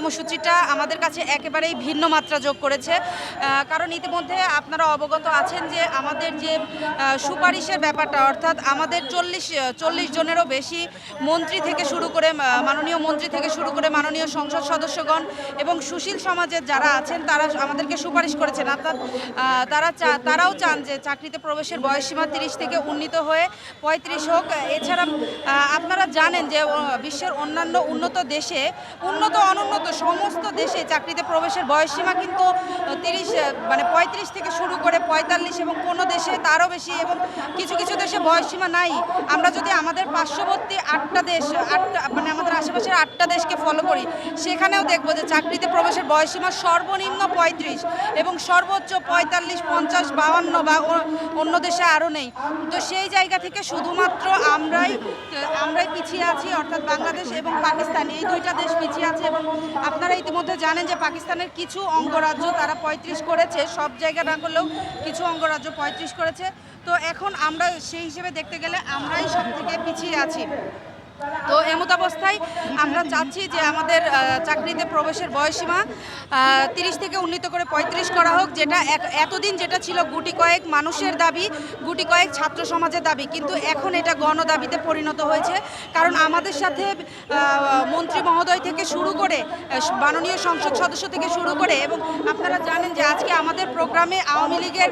কর্মসূচিটা আমাদের কাছে একেবারেই ভিন্ন মাত্রা যোগ করেছে। কারণ ইতিমধ্যে আপনারা অবগত আছেন যে আমাদের যে সুপারিশের ব্যাপারটা, অর্থাৎ আমাদের চল্লিশ চল্লিশ জনেরও বেশি মন্ত্রী থেকে শুরু করে মাননীয় মন্ত্রী থেকে শুরু করে মাননীয় সংসদ সদস্যগণ এবং সুশীল সমাজের যারা আছেন, তারা আমাদেরকে সুপারিশ করেছেন। অর্থাৎ তারা তারাও চান যে চাকরিতে প্রবেশের বয়সসীমা তিরিশ থেকে উন্নীত হয়ে পঁয়ত্রিশ হোক। এছাড়া আপনারা জানেন যে বিশ্বের অন্যান্য উন্নত দেশে উন্নত অনুন্নত সমস্ত দেশে চাকরিতে প্রবেশের বয়সসীমা কিন্তু তিরিশ মানে পঁয়ত্রিশ থেকে শুরু করে পঁয়তাল্লিশ এবং কোনো দেশে তারও বেশি এবং কিছু কিছু দেশে বয়সসীমা নাই। আমরা যদি আমাদের পার্শ্ববর্তী আটটা দেশ, আটটা মানে আমাদের আশেপাশের আটটা দেশকে ফলো করি, সেখানেও দেখব যে চাকরিতে প্রবেশের বয়সসীমা সর্বনিম্ন পঁয়ত্রিশ এবং সর্বোচ্চ পঁয়তাল্লিশ, পঞ্চাশ, বাউান্ন বা অন্য দেশে আরও নেই। তো সেই জায়গা থেকে শুধুমাত্র আমরাই আমরাই পিছিয়ে আছি, অর্থাৎ বাংলাদেশ এবং পাকিস্তান, এই দুইটা দেশ পিছিয়ে আছে এবং আপনারা ইতিমধ্যে জানেন যে পাকিস্তানের কিছু অঙ্গরাজ্য তারা পঁয়ত্রিশ করেছে, সব জায়গা না করলেও কিছু অঙ্গরাজ্য পঁয়ত্রিশ করেছে। তো এখন আমরা সেই হিসেবে দেখতে গেলে আমরাই সব থেকে পিছিয়ে আছি। তো এমত অবস্থায় আমরা চাচ্ছি যে আমাদের চাকরিতে প্রবেশের বয়সীমা তিরিশ থেকে উন্নীত করে পঁয়ত্রিশ করা হোক, যেটা এতদিন যেটা ছিল গুটি কয়েক মানুষের দাবি, গুটি কয়েক ছাত্র সমাজের দাবি, কিন্তু এখন এটা গণদাবিতে পরিণত হয়েছে। কারণ আমাদের সাথে মন্ত্রী মহোদয় থেকে শুরু করে মাননীয় সংসদ সদস্য থেকে শুরু করে এবং আপনারা জানেন যে আজকে আমাদের প্রোগ্রামে আওয়ামী লীগের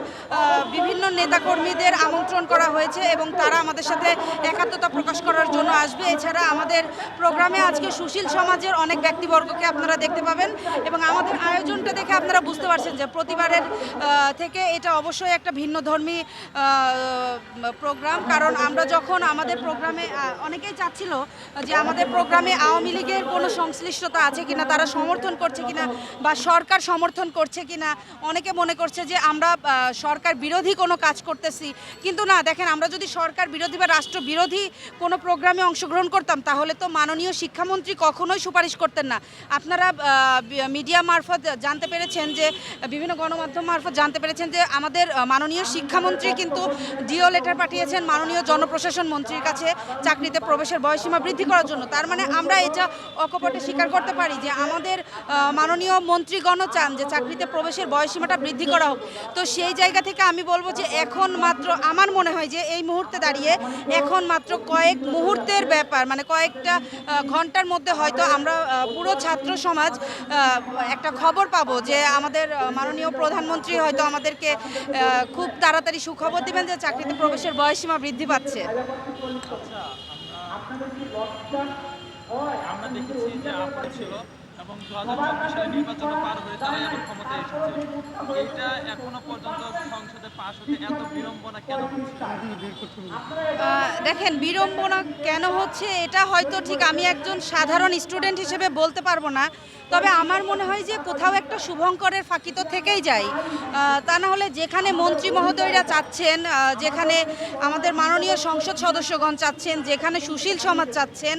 বিভিন্ন নেতাকর্মীদের আমন্ত্রণ করা হয়েছে এবং তারা আমাদের সাথে একাত্মতা প্রকাশ করার জন্য আসবে। এছাড়া আমাদের প্রোগ্রামে আজকে সুশীল সমাজের অনেক ব্যক্তিবর্গকে আপনারা দেখতে পাবেন এবং আমাদের আয়োজনটা দেখে আপনারা বুঝতে পারছেন যে প্রতিবারের থেকে এটা অবশ্যই একটা ভিন্ন ধর্মী প্রোগ্রাম। কারণ আমরা যখন আমাদের প্রোগ্রামে অনেকেই চাচ্ছিল যে আমাদের প্রোগ্রামে আওয়ামী লীগের কোনো সংশ্লিষ্টতা আছে কিনা, তারা সমর্থন করছে কিনা বা সরকার সমর্থন করছে কিনা, অনেকে মনে করছে যে আমরা সরকার বিরোধী কোনো কাজ করতেছি। কিন্তু না, দেখেন, আমরা যদি সরকার বিরোধী বা রাষ্ট্র বিরোধী কোনো প্রোগ্রামে অংশগ্রহণ করতাম, তাহলে তো মাননীয় শিক্ষামন্ত্রী কখনোই সুপারিশ করতেন না। আপনারা মিডিয়া মারফত জানতে পেরেছেন যে, বিভিন্ন গণমাধ্যম মারফত জানতে পেরেছেন যে, আমাদের মাননীয় শিক্ষামন্ত্রী কিন্তু ডিও লেটার পাঠিয়েছেন মাননীয় জনপ্রশাসন মন্ত্রীর কাছে চাকরিতে প্রবেশের বয়সীমা বৃদ্ধি করার জন্য। তার মানে আমরা এটা অকপটে স্বীকার করতে পারি যে, আমাদের মাননীয় মন্ত্রীগণও চান যে, চাকরিতে প্রবেশের বয়সীমাটা বৃদ্ধি করা হোক। তো সেই জায়গা থেকে আমি বলব যে, এখন মাত্র আমার মনে হয় যে, এই মুহূর্তে দাঁড়িয়ে এখন মাত্র কয়েক মুহূর্তের ব্যাপার মানে কয়েকটা ঘণ্টার মধ্যে হয়তো আমরা পুরো ছাত্র সমাজ একটা খবর পাবো যে আমাদের মাননীয় প্রধানমন্ত্রী হয়তো আমাদেরকে খুব তাড়াতাড়ি সুখবর দিবেন যে চাকরিতে প্রবেশের বয়সীমা বৃদ্ধি পাচ্ছে। ছিল এবং দু হাজার চব্বিশ সালে নির্বাচন পার হয়ে তারা এখন ক্ষমতায় এসেছে। এইটা এখনও পর্যন্ত দেখেন, বিড়ম্বনা কেন হচ্ছে এটা হয়তো ঠিক আমি একজন সাধারণ স্টুডেন্ট হিসেবে বলতে পারব না। তবে আমার মনে হয় যে কোথাও একটা শুভঙ্করের ফাঁকি তো থেকেই যায়। তা না হলে যেখানে মন্ত্রী মহোদয়রা চাচ্ছেন যেখানে আমাদের মাননীয় সংসদ সদস্যগণ চাচ্ছেন, যেখানে সুশীল সমাজ চাচ্ছেন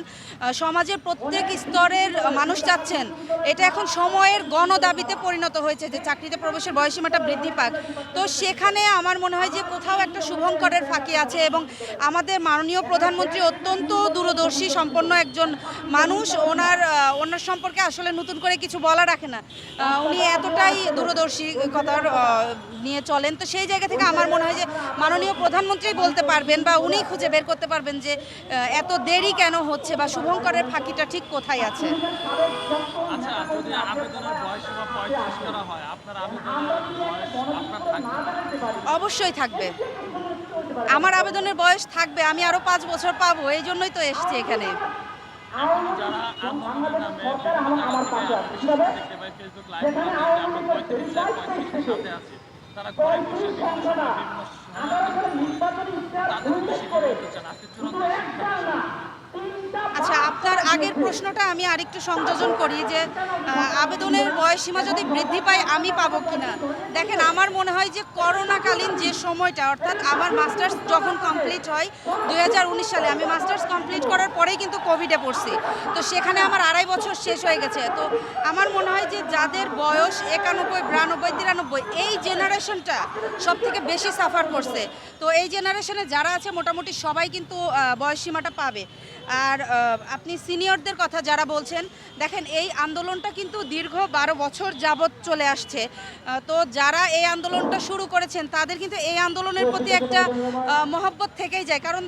সমাজের প্রত্যেক স্তরের মানুষ চাচ্ছেন, এটা এখন সময়ের গণদাবিতে পরিণত হয়েছে যে চাকরিতে প্রবেশের বয়সীমাটা বৃদ্ধি পাক। তো সেখানে আমার মনে হয় যে কোথাও একটা শুভঙ্করের ফাঁকি আছে এবং আমাদের মাননীয় প্রধানমন্ত্রী অত্যন্ত দূরদর্শী, সম্পন্ন একজন মানুষ। ওনার ওনার সম্পর্কে আসলে নতুন করে কিছু বলা রাখে না। উনি এতটাই দূরদর্শী কথার নিয়ে চলেন। তো সেই জায়গা থেকে আমার মনে হয় যে মাননীয় প্রধানমন্ত্রী বলতে পারবেন বা উনি খুঁজে বের করতে পারবেন যে এত দেরি কেন হচ্ছে বা শুভঙ্করের ফাঁকিটা ঠিক কোথায় আছে? আচ্ছা যদি আবেদনের বয়স করা হয়, আপনার বয়স আপনার অবশ্যই থাকবে। আমার আবেদনের বয়স থাকবে আমি আরও পাঁচ বছর পাবো এই জন্যই তো এসেছি এখানে। তারা বসে নামে বিভিন্ন জায়গা থেকে আমরা বিশেষ করে দেখতে পাই ফেসবুক লাইভ আমরা পঁয়ত্রিশ চাই পঁয়ত্রিশের সাথে আছি তারা ঘরে বসে বিভিন্ন সময় বিভিন্ন সমর্থন করে। তাদের উদ্দেশ্যে কি বলতে চান আজকে চূড়ান্ত শিক্ষা বিষয় আচ্ছা আপনার আগের প্রশ্নটা আমি আরেকটু সংযোজন করি যে আবেদনের বয়সসীমা যদি বৃদ্ধি পায়, আমি পাবো কিনা? দেখেন, আমার মনে হয় যে করোনাকালীন যে সময়টা, অর্থাৎ আমার মাস্টার্স যখন কমপ্লিট হয়, দুই হাজার উনিশ সালে, আমি মাস্টার্স কমপ্লিট করার পরেই কিন্তু কোভিডে পড়ছি। তো সেখানে আমার আড়াই বছর শেষ হয়ে গেছে। তো আমার মনে হয় যে যাদের বয়স একানব্বই, বিরানব্বই, তিরানব্বই, এই জেনারেশনটা সব থেকে বেশি সাফার করছে। তো এই জেনারেশনে যারা আছে, মোটামুটি সবাই কিন্তু বয়সসীমাটা পাবে। আর আপনি সিনিয়রদের কথা যারা বলছেন, দেখেন এই আন্দোলনটা কিন্তু দীর্ঘ বারো বছর যাবৎ চলে আসছে। তো যারা এই আন্দোলনটা শুরু করেছেন, তাদের কিন্তু এই আন্দোলনের প্রতি একটা মহব্বত থেকেই যায়। কারণ